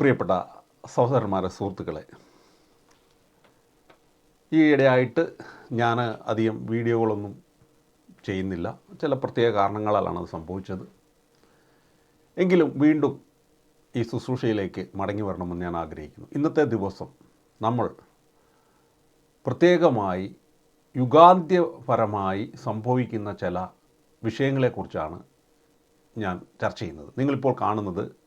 പ്രിയപ്പെട്ട സഹോദരന്മാരെ സുഹൃത്തുക്കളെ. ഈ ഇടയായിട്ട് ഞാൻ അധികം വീഡിയോകളൊന്നും ചെയ്യുന്നില്ല. ചില പ്രത്യേക കാരണങ്ങളാലാണ് അത് സംഭവിച്ചത്. എങ്കിലും വീണ്ടും ഈ ശുശ്രൂഷയിലേക്ക് മടങ്ങി വരണമെന്ന് ഞാൻ ആഗ്രഹിക്കുന്നു. ഇന്നത്തെ ദിവസം നമ്മൾ പ്രത്യേകമായി യുഗാന്ത്യപരമായി സംഭവിക്കുന്ന ചില വിഷയങ്ങളെക്കുറിച്ചാണ് ഞാൻ ചർച്ച ചെയ്യുന്നത്. നിങ്ങളിപ്പോൾ കാണുന്നത്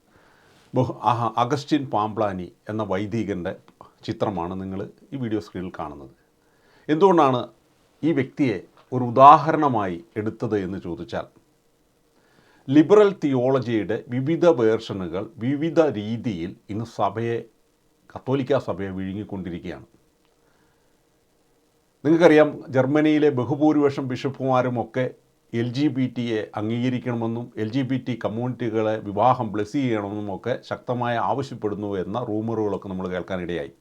ബഹു അഗസ്റ്റിൻ പാംപ്ലാനി എന്ന വൈദികന്റെ ചിത്രമാണ് നിങ്ങൾ ഈ വീഡിയോ സ്ക്രീനിൽ കാണുന്നത്. എന്തുകൊണ്ടാണ് ഈ വ്യക്തിയെ ഒരു ഉദാഹരണമായി എടുത്തത് എന്ന് ചോദിച്ചാൽ ലിബറൽ തിയോളജിയുടെ വിവിധ വേർഷനുകൾ വിവിധ രീതിയിൽ ഇന്ന് സഭയെ കത്തോലിക്ക സഭയെ വിഴുങ്ങിക്കൊണ്ടിരിക്കുകയാണ്. നിങ്ങൾക്കറിയാം ജർമ്മനിയിലെ ബഹുഭൂരിപക്ഷം ബിഷപ്പുമാരുമൊക്കെ എൽ ജി ബി ടിയെ അംഗീകരിക്കണമെന്നും എൽ ജി ബി ടി കമ്മ്യൂണിറ്റികളെ വിവാഹം ബ്ലെസ് ചെയ്യണമെന്നും ഒക്കെ ശക്തമായി ആവശ്യപ്പെടുന്നു എന്ന റൂമറുകളൊക്കെ നമ്മൾ കേൾക്കാനിടയായി.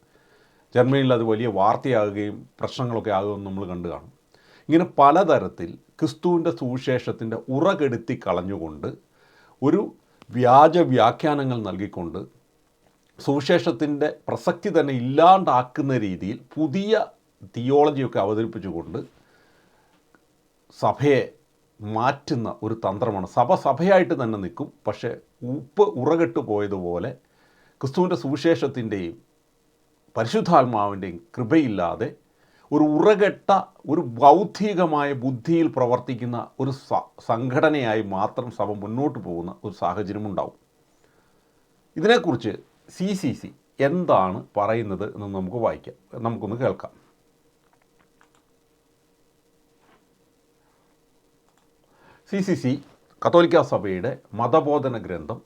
ജർമ്മനിയിൽ അത് വലിയ വാർത്തയാകുകയും പ്രശ്നങ്ങളൊക്കെ ആകുമെന്ന് നമ്മൾ കണ്ടു കാണും. ഇങ്ങനെ പലതരത്തിൽ ക്രിസ്തുവിന്റെ സുവിശേഷത്തിന്റെ ഉറകെടുത്തി കളഞ്ഞുകൊണ്ട് ഒരു വ്യാജ വ്യാഖ്യാനങ്ങൾ നൽകിക്കൊണ്ട് സുവിശേഷത്തിന്റെ പ്രസക്തി തന്നെ ഇല്ലാണ്ടാക്കുന്ന രീതിയിൽ പുതിയ തിയോളജിയൊക്കെ അവതരിപ്പിച്ചുകൊണ്ട് സഭയെ മാറ്റുന്ന ഒരു തന്ത്രമാണ്. സഭ സഭയായിട്ട് തന്നെ നിൽക്കും. പക്ഷേ ഉപ്പ് ഉറകെട്ട് പോയതുപോലെ ക്രിസ്തുവിന്റെ സുവിശേഷത്തിന്റെയും പരിശുദ്ധാത്മാവിന്റെയും കൃപയില്ലാതെ ഒരു ഉറകെട്ട ഒരു ബൗദ്ധികമായ ബുദ്ധിയിൽ പ്രവർത്തിക്കുന്ന ഒരു സംഘടനയായി മാത്രം സഭ മുന്നോട്ട് പോകുന്ന ഒരു സാഹചര്യമുണ്ടാവും ഇതിനെക്കുറിച്ച് സി സി സി എന്താണ് പറയുന്നത് എന്ന് നമുക്ക് വായിക്കാം. നമുക്കൊന്ന് കേൾക്കാം. സി സി സി കത്തോലിക്ക സഭയുടെ മതബോധന ഗ്രന്ഥം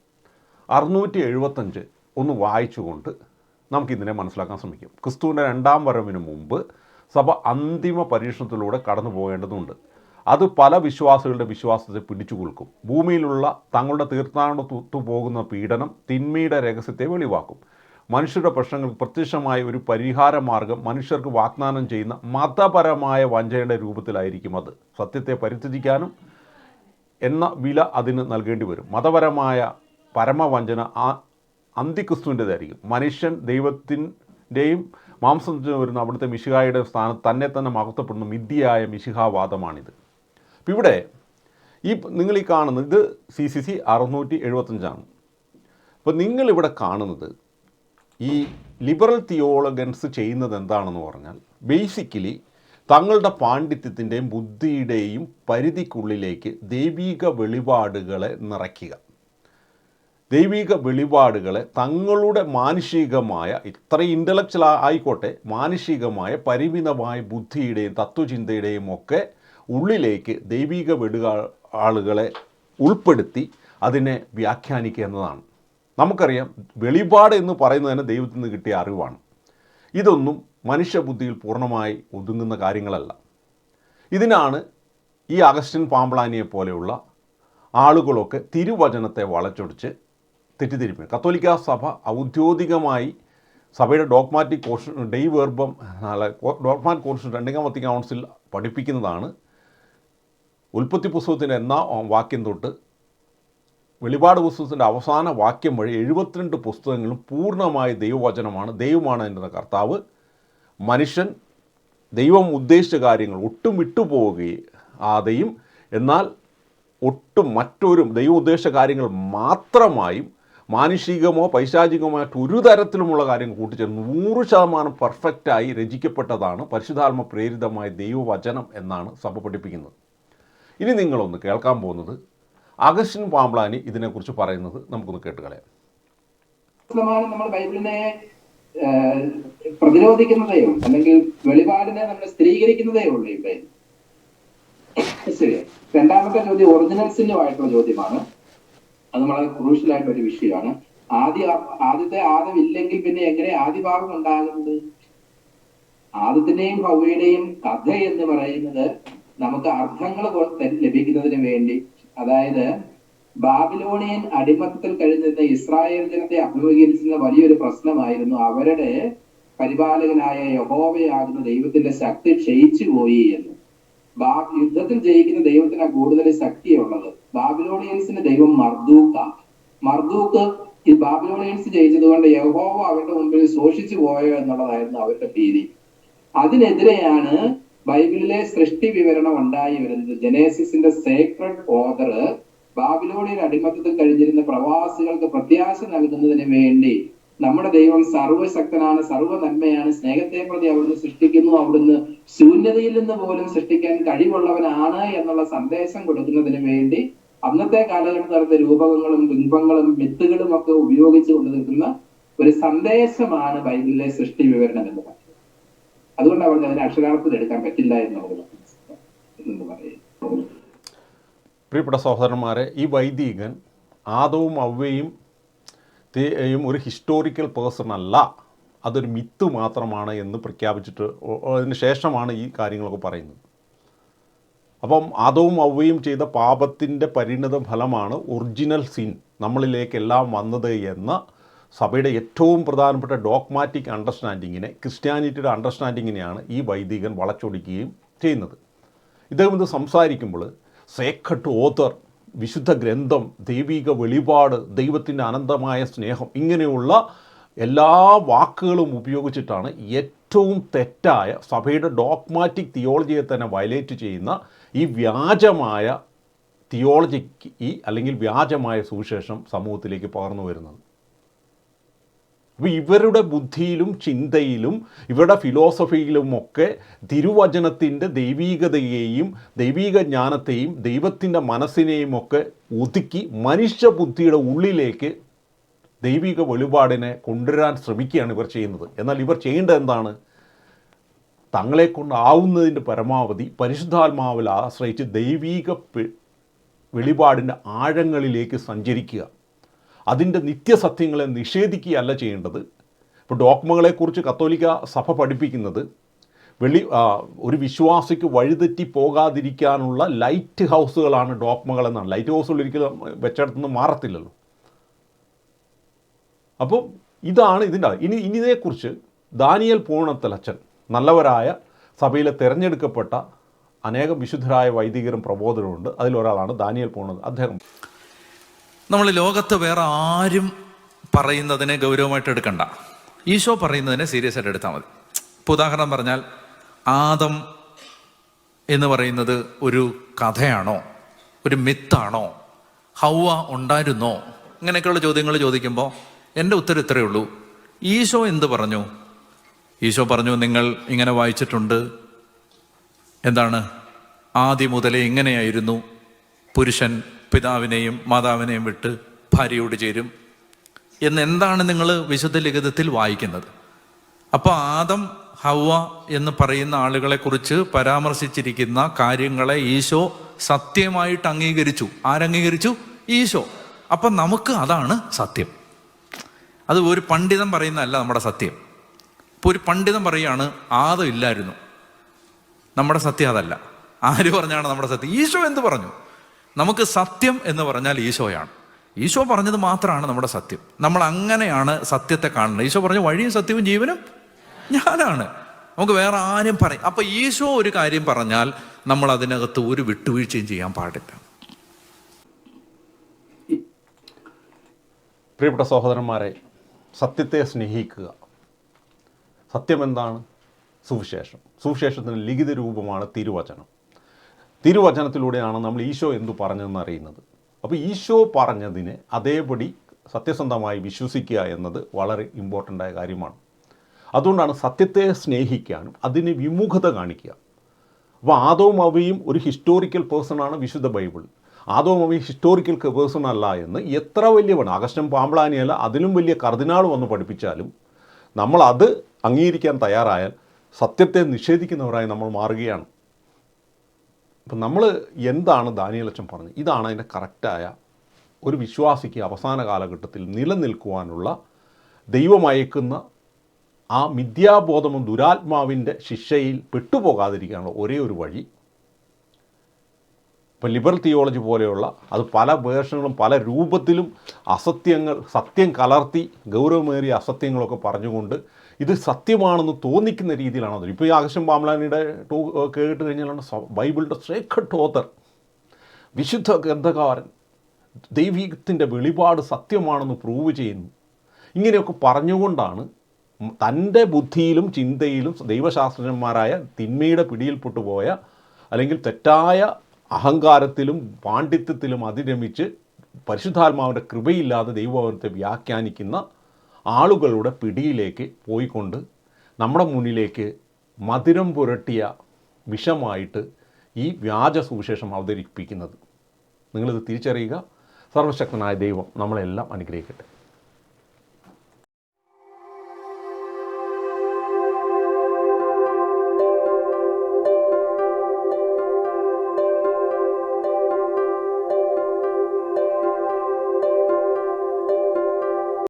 അറുന്നൂറ്റി എഴുപത്തഞ്ച് ഒന്ന് വായിച്ചുകൊണ്ട് നമുക്കിതിനെ മനസ്സിലാക്കാൻ ശ്രമിക്കും. ക്രിസ്തുവിന്റെ രണ്ടാം വരവിന് മുമ്പ് സഭ അന്തിമ പരീക്ഷണത്തിലൂടെ കടന്നു പോകേണ്ടതുണ്ട്. അത് പല വിശ്വാസികളുടെ വിശ്വാസത്തെ പിടിച്ചു കൊടുക്കും ഭൂമിയിലുള്ള തങ്ങളുടെ തീർത്ഥാടനത്തു പോകുന്ന പീഡനം തിന്മയുടെ രഹസ്യത്തെ വെളിവാക്കും. മനുഷ്യരുടെ പ്രശ്നങ്ങൾക്ക് പ്രത്യക്ഷമായ ഒരു പരിഹാര മാർഗം മനുഷ്യർക്ക് വാഗ്ദാനം ചെയ്യുന്ന മതപരമായ വഞ്ചനയുടെ രൂപത്തിലായിരിക്കും അത്. സത്യത്തെ പരിത്യജിക്കാനും എന്ന വില അതിന് നൽകേണ്ടി വരും. മതപരമായ പരമവഞ്ചന ആ അന്തിക്രിസ്തുവിന്റെതായിരിക്കും മനുഷ്യൻ ദൈവത്തിന്റെയും മാംസത്തിന് വരുന്ന അവിടുത്തെ മിശിഹായുടെ സ്ഥാനം തന്നെ തന്നെ മഹത്വപ്പെടുന്ന. മിഥ്യയായ മിശിഹാവാദമാണിത്. അപ്പം ഇവിടെ ഈ നിങ്ങൾ ഈ കാണുന്നത് ഇത് സി സി സി അറുന്നൂറ്റി എഴുപത്തഞ്ചാണ് അപ്പോൾ നിങ്ങളിവിടെ കാണുന്നത് ഈ ലിബറൽ തിയോളഗൻസ് ചെയ്യുന്നത് എന്താണെന്ന് പറഞ്ഞാൽ ബേസിക്കലി തങ്ങളുടെ പാണ്ഡിത്യത്തിന്റെയും ബുദ്ധിയുടെയും പരിധിക്കുള്ളിലേക്ക് ദൈവിക വെളിപാടുകളെ നിറയ്ക്കുക. ദൈവിക വെളിപാടുകളെ തങ്ങളുടെ മാനുഷികമായ ഇത്ര ഇന്റലക്ച്വൽ ആയിക്കോട്ടെ മാനുഷികമായ പരിമിതമായ ബുദ്ധിയുടെയും തത്വചിന്തയുടെയും ഒക്കെ ഉള്ളിലേക്ക് ദൈവിക വെടുക ആളുകളെ ഉൾപ്പെടുത്തി അതിനെ വ്യാഖ്യാനിക്കുക എന്നതാണ്. നമുക്കറിയാം വെളിപാട് എന്ന് പറയുന്നത് തന്നെ ദൈവത്തിൽ നിന്ന് കിട്ടിയ അറിവാണ്. ഇതൊന്നും മനുഷ്യബുദ്ധിയിൽ പൂർണമായി ഒതുങ്ങുന്ന കാര്യങ്ങളല്ല. ഇതിനാണ് ഈ അഗസ്റ്റിൻ പാമ്പ്ളാനിയെ പോലെയുള്ള ആളുകളൊക്കെ തിരുവചനത്തെ വളച്ചൊടിച്ച് തെറ്റിദ്ധരിപ്പിക്കും കത്തോലിക്ക സഭ ഔദ്യോഗികമായി സഭയുടെ ഡോഗ്മാറ്റിക് കോർഷൻ ഡെയ് വെർബം അല്ല ഡോഗ്മാറ്റിക് വത്തി കൗൺസിൽ പഠിപ്പിക്കുന്നതാണ്. ഉൽപ്പത്തി പുസ്തകത്തിന്റെ എന്നാ വാക്യം തൊട്ട് വെളിപാട് പുസ്തകത്തിന്റെ അവസാന വാക്യം വഴി എഴുപത്തിരണ്ട് പുസ്തകങ്ങളും പൂർണമായ ദൈവവചനമാണ്. ദൈവമാണ് എന്റെ കർത്താവ് മനുഷ്യൻ ദൈവം ഉദ്ദേശിച്ച കാര്യങ്ങൾ ഒട്ടും വിട്ടുപോവുകയും ആതെയും എന്നാൽ ഒട്ടും മറ്റൊരു ദൈവം ഉദ്ദേശിച്ച കാര്യങ്ങൾ മാത്രമായും മാനുഷികമോ പൈശാചികമോ ഒരു തരത്തിലുമുള്ള കാര്യങ്ങൾ കൂട്ടിച്ചേർന്ന് നൂറ് ശതമാനം പെർഫെക്റ്റായി രചിക്കപ്പെട്ടതാണ് പരിശുദ്ധാത്മ പ്രേരിതമായ ദൈവവചനം എന്നാണ് സഭ പഠിപ്പിക്കുന്നത്. ഇനി നിങ്ങളൊന്ന് കേൾക്കാൻ പോകുന്നത് അഗസ്റ്റിൻ പാമ്പ്ലാനി ഇതിനെക്കുറിച്ച് പറയുന്നത് നമുക്കൊന്ന് കേട്ടുകളയാം. കളയാം നമ്മൾ ബൈബിളിനെ പ്രതിരോധിക്കുന്നതേ ഉള്ളൂ. അല്ലെങ്കിൽ വെളിപാടിനെ നമ്മൾ സ്ഥിരീകരിക്കുന്നതേ ഉള്ളൂ ഇവിടെ ശരി രണ്ടാമത്തെ ചോദ്യം ഒറിജിനൽസിനുമായിട്ടുള്ള ചോദ്യമാണ്. അത് വളരെ ക്രൂഷ്യൽ ആയിട്ടുള്ള ഒരു വിഷയമാണ്. ആദ്യ ആദ്യത്തെ ആദം ഇല്ലെങ്കിൽ പിന്നെ എങ്ങനെ ആദിഭാഗം ഉണ്ടാകുന്നത്? ആദത്തിന്റെയും ഭവയുടെയും കഥ എന്ന് പറയുന്നത് നമുക്ക് അർത്ഥങ്ങൾ ലഭിക്കുന്നതിന് വേണ്ടി അതായത് ബാബിലോണിയൻ അടിമത്തത്തിൽ കഴിഞ്ഞിരുന്ന ഇസ്രായേൽ ജനത്തെ അഭിമുഖീകരിച്ചിരുന്ന വലിയൊരു പ്രശ്നമായിരുന്നു അവരുടെ പരിപാലകനായ യഹോവയാകുന്ന ദൈവത്തിന്റെ ശക്തി ക്ഷയിച്ചു പോയി എന്ന്. ബാ യുദ്ധത്തിൽ ജയിക്കുന്ന ദൈവത്തിന് കൂടുതൽ ശക്തിയുള്ളത്. ബാബിലോണിയൻസിന്റെ ദൈവം മർദൂക്ക. മർദൂക്ക് ഈ ബാബിലോണിയൻസ് ജയിച്ചതുകൊണ്ട് യഹോവ അവരുടെ മുമ്പിൽ ശോഷിച്ചു പോയോ എന്നുള്ളതായിരുന്നു അവരുടെ ഭീതി. അതിനെതിരെയാണ് ബൈബിളിലെ സൃഷ്ടി വിവരണം ഉണ്ടായി വരുന്നത് ജനേസിന്റെ സേക്രഡ് ഓർഡർ ബാബിലോണിയൻ അടിമത്തത്തിൽ കഴിഞ്ഞിരുന്ന പ്രവാസികൾക്ക് പ്രത്യാശ നൽകുന്നതിന് വേണ്ടി നമ്മുടെ ദൈവം സർവശക്തനാണ് സർവ നന്മയാണ് സ്നേഹത്തെ പ്രതി അവിടുന്ന് സൃഷ്ടിക്കുന്നു അവിടുന്ന് ശൂന്യതയിൽ നിന്ന് പോലും സൃഷ്ടിക്കാൻ കഴിവുള്ളവനാണ് എന്നുള്ള സന്ദേശം കൊടുക്കുന്നതിന് വേണ്ടി അന്നത്തെ കാലഘട്ടത്തിൽ രൂപകങ്ങളും ബിംബങ്ങളും മിത്തുകളും ഒക്കെ ഉപയോഗിച്ച് കൊണ്ടിരിക്കുന്ന ഒരു സന്ദേശമാണ് ബൈബിളിലെ സൃഷ്ടി വിവരണം എന്ന് പറയുന്നത്. അതുകൊണ്ട് അവർക്ക് അതിന് അക്ഷരാർത്ഥത്തിൽ എടുക്കാൻ പറ്റില്ല എന്നുള്ളത് എന്ന് പ്രിയപ്പെട്ട സഹോദരന്മാരെ ഈ വൈദികൻ ആദവും അവയും ഒരു ഹിസ്റ്റോറിക്കൽ പേഴ്സൺ അല്ല. അതൊരു മിത്ത് മാത്രമാണ് എന്ന് പ്രഖ്യാപിച്ചിട്ട് അതിന് ശേഷമാണ് ഈ കാര്യങ്ങളൊക്കെ പറയുന്നത്. അപ്പം ആദവും അവയും ചെയ്ത പാപത്തിന്റെ പരിണിത ഫലമാണ് ഒറിജിനൽ സിൻ നമ്മളിലേക്കെല്ലാം വന്നത് എന്ന സഭയുടെ ഏറ്റവും പ്രധാനപ്പെട്ട ഡോക്മാറ്റിക് അണ്ടർസ്റ്റാൻഡിങ്ങിനെ ക്രിസ്ത്യാനിറ്റിയുടെ അണ്ടർസ്റ്റാൻഡിങ്ങിനെയാണ് ഈ വൈദികൻ വളച്ചൊടിക്കുകയും ചെയ്യുന്നത്. ഇദ്ദേഹം ഇത് സംസാരിക്കുമ്പോൾ സേക്കട്ട് ഓത്തർ വിശുദ്ധ ഗ്രന്ഥം ദൈവിക വെളിപാട് ദൈവത്തിന്റെ അനന്തമായ സ്നേഹം ഇങ്ങനെയുള്ള എല്ലാ വാക്കുകളും ഉപയോഗിച്ചിട്ടാണ് ഏറ്റവും തെറ്റായ സഭയുടെ ഡോക്മാറ്റിക് തിയോളജിയെ തന്നെ വയലേറ്റ് ചെയ്യുന്ന ഈ വ്യാജമായ തിയോളജിക്ക് ഈ അല്ലെങ്കിൽ വ്യാജമായ സുവിശേഷം സമൂഹത്തിലേക്ക് പകർന്നു വരുന്നത്. അപ്പോൾ ഇവരുടെ ബുദ്ധിയിലും ചിന്തയിലും ഇവരുടെ ഫിലോസഫിയിലുമൊക്കെ തിരുവചനത്തിന്റെ ദൈവീകതയെയും ദൈവീക ജ്ഞാനത്തെയും ദൈവത്തിന്റെ മനസ്സിനെയും ഒക്കെ ഒതുക്കി മനുഷ്യബുദ്ധിയുടെ ഉള്ളിലേക്ക് ദൈവിക വെളിപാടിനെ കൊണ്ടുവരാൻ ശ്രമിക്കുകയാണ് ഇവർ ചെയ്യുന്നത്. എന്നാൽ ഇവർ ചെയ്യേണ്ടത് എന്താണ്? തങ്ങളെ കൊണ്ടാവുന്നതിന്റെ പരമാവധി പരിശുദ്ധാത്മാവിൽ ആശ്രയിച്ച് ദൈവീക വെളിപാടിന്റെ ആഴങ്ങളിലേക്ക് സഞ്ചരിക്കുക. അതിന്റെ നിത്യസത്യങ്ങളെ നിഷേധിക്കുകയല്ല ചെയ്യേണ്ടത്. ഇപ്പോൾ ഡോക്മകളെക്കുറിച്ച് കത്തോലിക്ക സഭ പഠിപ്പിക്കുന്നത് വെളി ഒരു വിശ്വാസിക്ക് വഴിതെറ്റി പോകാതിരിക്കാനുള്ള ലൈറ്റ് ഹൗസുകളാണ് ഡോക്മകൾ എന്നാണ്. ലൈറ്റ് ഹൗസുകൾ ഒരിക്കലും വെച്ചിടത്തുനിന്ന് മാറത്തില്ലല്ലോ. അപ്പോൾ ഇതാണ് ഇതിന്റെ ഇനി ഇനി ഇതേക്കുറിച്ച് ദാനിയൽ പൂർണത്തലച്ചൻ നല്ലവരായ സഭയിലെ തിരഞ്ഞെടുക്കപ്പെട്ട അനേകം വിശുദ്ധരായ വൈദികരും പ്രബോധനമുണ്ട് അതിലൊരാളാണ് ദാനിയൽ പോണത് അദ്ദേഹം. നമ്മൾ ലോകത്ത് വേറെ ആരും പറയുന്നതിനെ ഗൗരവമായിട്ട് എടുക്കണ്ട. ഈശോ പറയുന്നതിനെ സീരിയസ് ആയിട്ട് എടുത്താൽ മതി. ഇപ്പോൾ ഉദാഹരണം പറഞ്ഞാൽ ആദം എന്ന് പറയുന്നത് ഒരു കഥയാണോ? ഒരു മിത്താണോ ഹൗവ ഉണ്ടായിരുന്നോ? ഇങ്ങനെയൊക്കെയുള്ള ചോദ്യങ്ങൾ ചോദിക്കുമ്പോൾ എന്റെ ഉത്തരം ഇത്രയേ ഉള്ളൂ. ഈശോ എന്ത് പറഞ്ഞു? ഈശോ പറഞ്ഞു നിങ്ങൾ ഇങ്ങനെ വായിച്ചിട്ടുണ്ട്. എന്താണ്? ആദ്യം മുതലേ ഇങ്ങനെയായിരുന്നു. പുരുഷൻ പിതാവിനെയും മാതാവിനെയും വിട്ട് ഭാര്യയോട് ചേരും. എന്ന് എന്താണ് നിങ്ങൾ വിശുദ്ധ ലിഖിതത്തിൽ വായിക്കുന്നത്? അപ്പോൾ ആദം ഹവ എന്ന് പറയുന്ന ആളുകളെ കുറിച്ച് പരാമർശിച്ചിരിക്കുന്ന കാര്യങ്ങളെ ഈശോ സത്യമായിട്ട് അംഗീകരിച്ചു. ആരംഗീകരിച്ചു? ഈശോ. അപ്പം നമുക്ക് അതാണ് സത്യം. അത് ഒരു പണ്ഡിതൻ പറയുന്നതല്ല നമ്മുടെ സത്യം. ഇപ്പോൾ ഒരു പണ്ഡിതൻ പറയാണ് ആദം ഇല്ലായിരുന്നു. നമ്മുടെ സത്യം അതല്ല. ആര് പറഞ്ഞാണ് നമ്മുടെ സത്യം? ഈശോ എന്ത് പറഞ്ഞു? നമുക്ക് സത്യം എന്ന് പറഞ്ഞാൽ ഈശോയാണ്. ഈശോ പറഞ്ഞത് മാത്രമാണ് നമ്മുടെ സത്യം. നമ്മൾ അങ്ങനെയാണ് സത്യത്തെ കാണുന്നത്. ഈശോ പറഞ്ഞ വഴിയും സത്യവും ജീവനും ഞാനാണ്. നമുക്ക് വേറെ ആരും പറയും. അപ്പൊ ഈശോ ഒരു കാര്യം പറഞ്ഞാൽ നമ്മൾ അതിനകത്ത് ഒരു വിട്ടുവീഴ്ചയും ചെയ്യാൻ പാടില്ല. പ്രിയപ്പെട്ട സഹോദരന്മാരെ സത്യത്തെ സ്നേഹിക്കുക. സത്യം എന്താണ് സുവിശേഷം. സുവിശേഷത്തിന്റെ ലിഖിത രൂപമാണ് തിരുവചനം. തിരുവചനത്തിലൂടെയാണ് നമ്മൾ ഈശോ എന്തു പറഞ്ഞതെന്ന് അറിയുന്നത്. അപ്പോൾ ഈശോ പറഞ്ഞതിന് അതേപടി സത്യസന്ധമായി വിശ്വസിക്കുക എന്നത് വളരെ ഇമ്പോർട്ടന്റ് ആയ കാര്യമാണ്. അതുകൊണ്ടാണ് സത്യത്തെ സ്നേഹിക്കാനും അതിന് വിമുഖത കാണിക്കുക. അപ്പോൾ ആദവും അവയും ഒരു ഹിസ്റ്റോറിക്കൽ പേഴ്സണാണ് വിശുദ്ധ ബൈബിൾ. ആദവും അവയും ഹിസ്റ്റോറിക്കൽ പേഴ്സൺ അല്ല എന്ന് എത്ര വലിയവണ് അഗസ്റ്റം പാമ്പ്ളാനിയല്ല അതിലും വലിയ കർദിനാൾ വന്ന് പഠിപ്പിച്ചാലും നമ്മൾ അത് അംഗീകരിക്കാൻ തയ്യാറായാൽ സത്യത്തെ നിഷേധിക്കുന്നവരായി നമ്മൾ മാറുകയാണ്. അപ്പം നമ്മൾ എന്താണ് ദാനിയലക്ഷം പറഞ്ഞത്? ഇതാണ് അതിന്റെ കറക്റ്റായ ഒരു വിശ്വാസിക്ക് അവസാന കാലഘട്ടത്തിൽ നിലനിൽക്കുവാനുള്ള ദൈവമയക്കുന്ന ആ മിഥ്യാബോധമും ദുരാത്മാവിന്റെ ശിക്ഷയിൽ പെട്ടുപോകാതിരിക്കാനുള്ള ഒരേ ഒരു വഴി ഇപ്പം ലിബറൽ തിയോളജി പോലെയുള്ള അത് പല വേർഷനുകളും പല രൂപത്തിലും അസത്യങ്ങൾ സത്യം കലർത്തി ഗൗരവമേറിയ അസത്യങ്ങളൊക്കെ പറഞ്ഞുകൊണ്ട് ഇത് സത്യമാണെന്ന് തോന്നിക്കുന്ന രീതിയിലാണ് അത്. ഇപ്പോൾ ഈ ആകർഷം പാമ്ലാനിയുടെ ടൂ കേട്ട് കഴിഞ്ഞാലാണ് ബൈബിളിന്റെ സേക്രട്ട് ഓത്തർ വിശുദ്ധ ഗ്രന്ഥകാരൻ ദൈവികത്തിന്റെ വെളിപാട് സത്യമാണെന്ന് പ്രൂവ് ചെയ്യുന്നു. ഇങ്ങനെയൊക്കെ പറഞ്ഞുകൊണ്ടാണ് തന്റെ ബുദ്ധിയിലും ചിന്തയിലും ദൈവശാസ്ത്രജ്ഞന്മാരായ തിന്മയുടെ പിടിയിൽപ്പെട്ടു പോയ അല്ലെങ്കിൽ തെറ്റായ അഹങ്കാരത്തിലും പാണ്ഡിത്യത്തിലും അതിരമിച്ച് പരിശുദ്ധാത്മാവിന്റെ കൃപയില്ലാതെ ദൈവഭവനത്തെ വ്യാഖ്യാനിക്കുന്ന ആളുകളുടെ പിടിയിലേക്ക് പോയിക്കൊണ്ട് നമ്മുടെ മുന്നിലേക്ക് മധുരം പുരട്ടിയ വിഷമായിട്ട് ഈ വ്യാജ സുവിശേഷം അവതരിപ്പിക്കുന്നത്. നിങ്ങളിത് തിരിച്ചറിയുക. സർവശക്തനായ ദൈവം നമ്മളെല്ലാം അനുഗ്രഹിക്കട്ടെ.